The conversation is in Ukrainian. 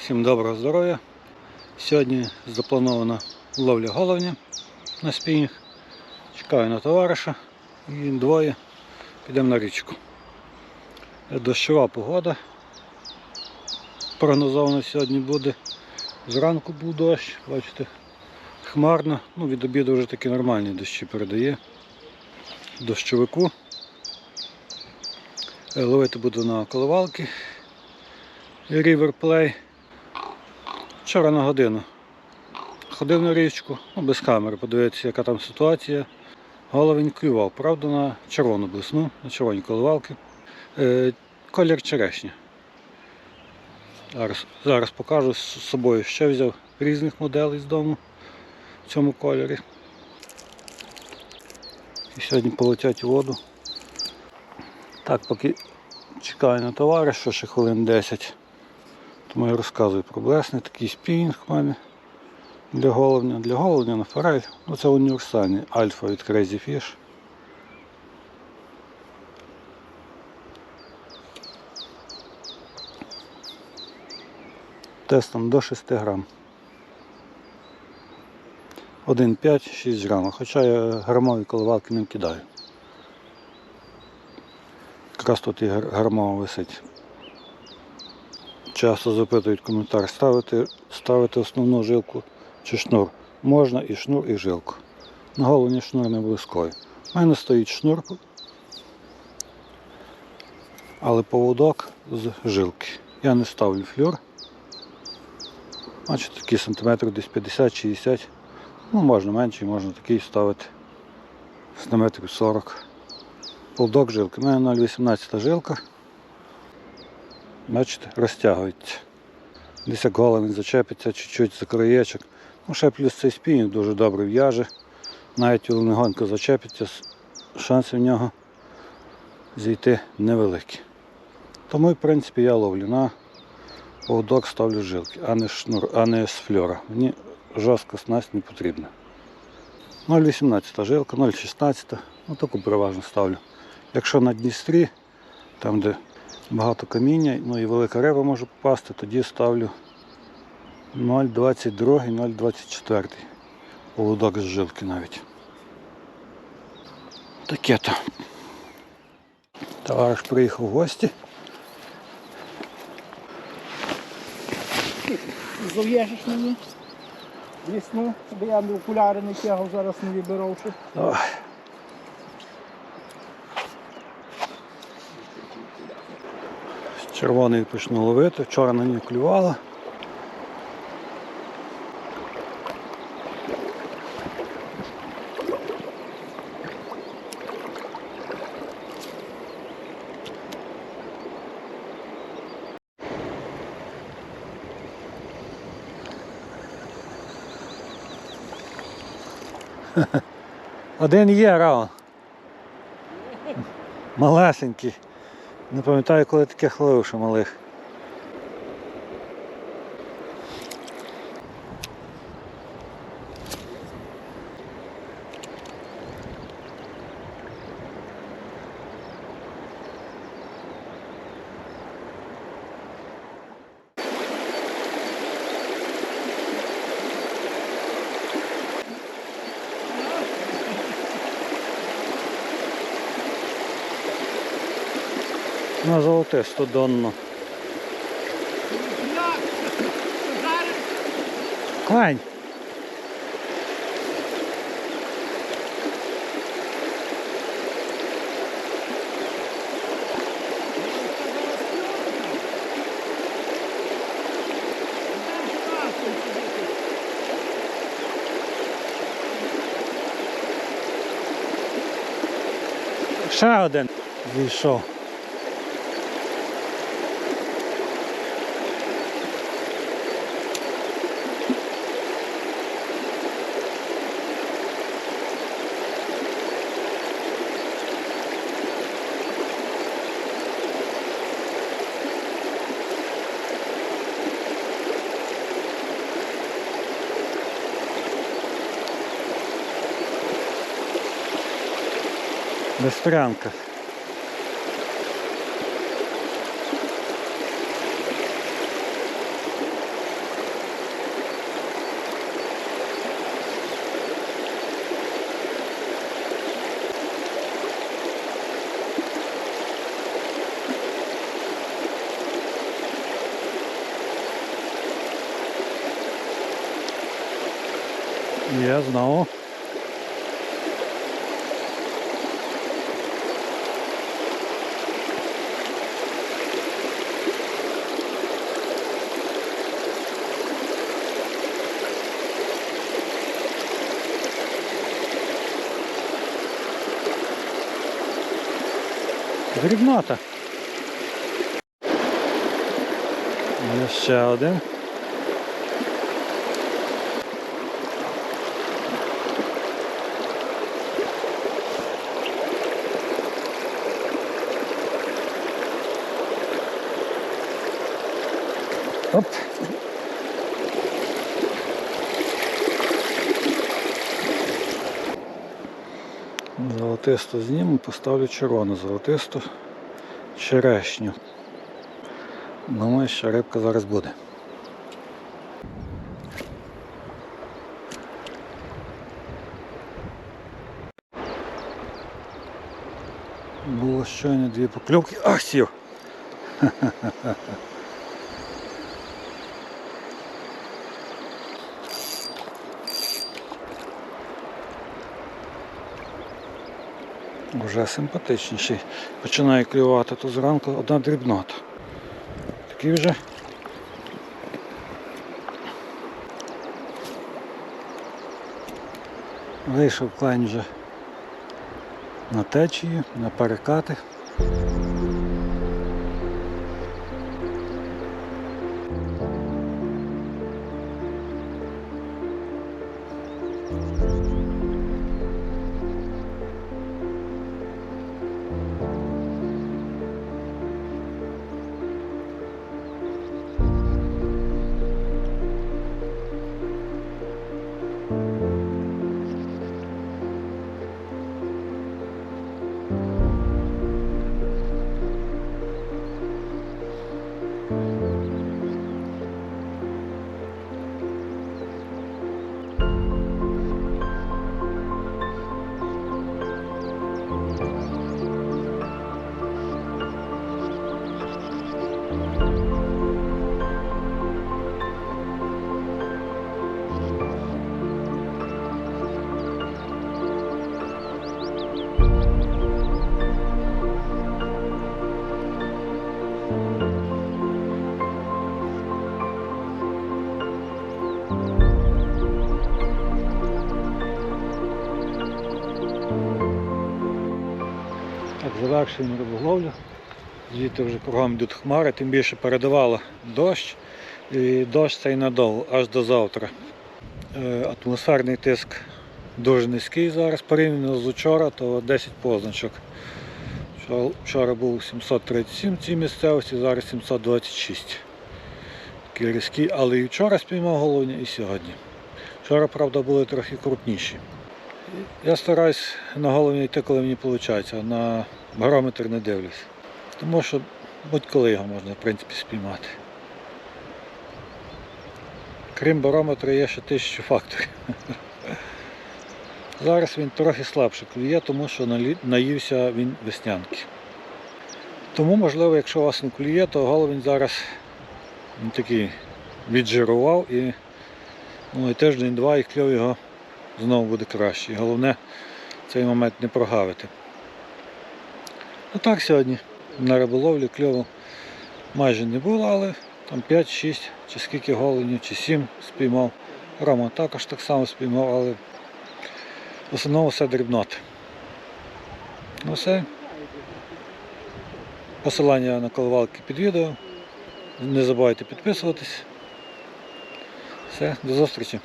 Всім доброго здоров'я. Сьогодні запланована ловля головня на спінінг. Чекаю на товариша і двоє підемо на річку. Дощова погода. Прогнозовано сьогодні буде. Зранку був дощ, бачите, хмарно. Ну, від обіду вже такі нормальні дощі передає. Дощовику. Е, Ловити буду на коливалки. River Play. Вчора на годину ходив на річку, ну, без камери, подивитися, яка там ситуація. Головень клював, правда, на червону блесну, на червоні коливалки. Е, колір черешня. Зараз, зараз покажу з собою, ще взяв різних моделей з дому в цьому кольорі. І сьогодні полетять у воду. Так, поки чекаю на товариша, ще хвилин 10. Тому я розказую про блесни, такий спінінг в мене для головня. Для головня на форель. Ну це універсальний альфа від Crazy Fish. Тестом до 6 грам. 1,5-6 грам. Хоча я грамові коливалки не кидаю. Якраз тут і грамова висить. Часто запитують коментар, ставити, ставити основну жилку чи шнур. Можна і шнур, і жилку. На головні шнур не обов'язково. У мене стоїть шнур, але поводок з жилки. Я не ставлю флюр. Бачите, такі сантиметри десь 50-60. Ну, можна менший, можна такий ставити. Сантиметрів 40. Поводок жилки. У мене 0,18 жилка. Бачите, розтягується. Десь як головень зачепиться чуть-чуть за краєчок. Ну, ще плюс цей спінінг дуже добре в'яже. Навіть коли легонько зачепиться, шанси в нього зійти невеликі. Тому, в принципі, я ловлю на поводок ставлю жилки, а не, шнур, а не з фльора. Мені жорстка снасть не потрібна. 0,18 жилка, 0,16, ну таку переважно ставлю. Якщо на Дністрі, там де багато каміння, ну і велика риба може попасти, тоді ставлю 0,22, 0,24. Поводок з жилки навіть. Таке то. Товариш приїхав в гості. Зав'яжеш мені весну, бо я окуляри не тягав, зараз не вибиравши. Червоний почну ловити, вчора на ній клювала. Один є раун. Малесенький. Не пам'ятаю, коли таких ловив, що малих. На золотисту донну. Клань. Ще один зійшов. на стоянках. Я знал. Дрібнота. Є ще один. Оп. Золотисту зніму, поставлю червону золотисту черешню. Думаю, що рибка зараз буде. Було щойно дві покльовки. Ах, сів! Вже симпатичніший. Починає клювати то зранку одна дрібнота. Такий вже. Вийшов клень вже на течію, на перекати. Завершуємо риболовлю. Звідти вже кругом йдуть хмари, тим більше передавало дощ. І дощ цей надовго, аж до завтра. Е, Атмосферний тиск дуже низький зараз, порівняно з вчора, то 10 позначок. Вчора був 737 в цій місцевості, зараз 726. Такий різкий, але і вчора спіймав головня, і сьогодні. Вчора, правда, були трохи крупніші. Я стараюсь на головні йти, коли мені виходить, а на барометр не дивлюсь. Тому що будь-коли його можна в принципі спіймати. Крім барометра є ще тисячу факторів. Зараз він трохи слабше клює, тому що наївся він веснянки. Тому, можливо, якщо у вас не клює, то головень зараз він такий віджирував і, ну, і тиждень-два і кльов його знову буде краще. Головне цей момент не прогавити. Ну так сьогодні на риболовлі кльову майже не було, але там 5-6 чи скільки голенів, чи 7 спіймав. Рома також так само спіймав, але в основному все дрібноти. Ну все. Посилання на коливалки під відео. Не забувайте підписуватись. Все, до зустрічі.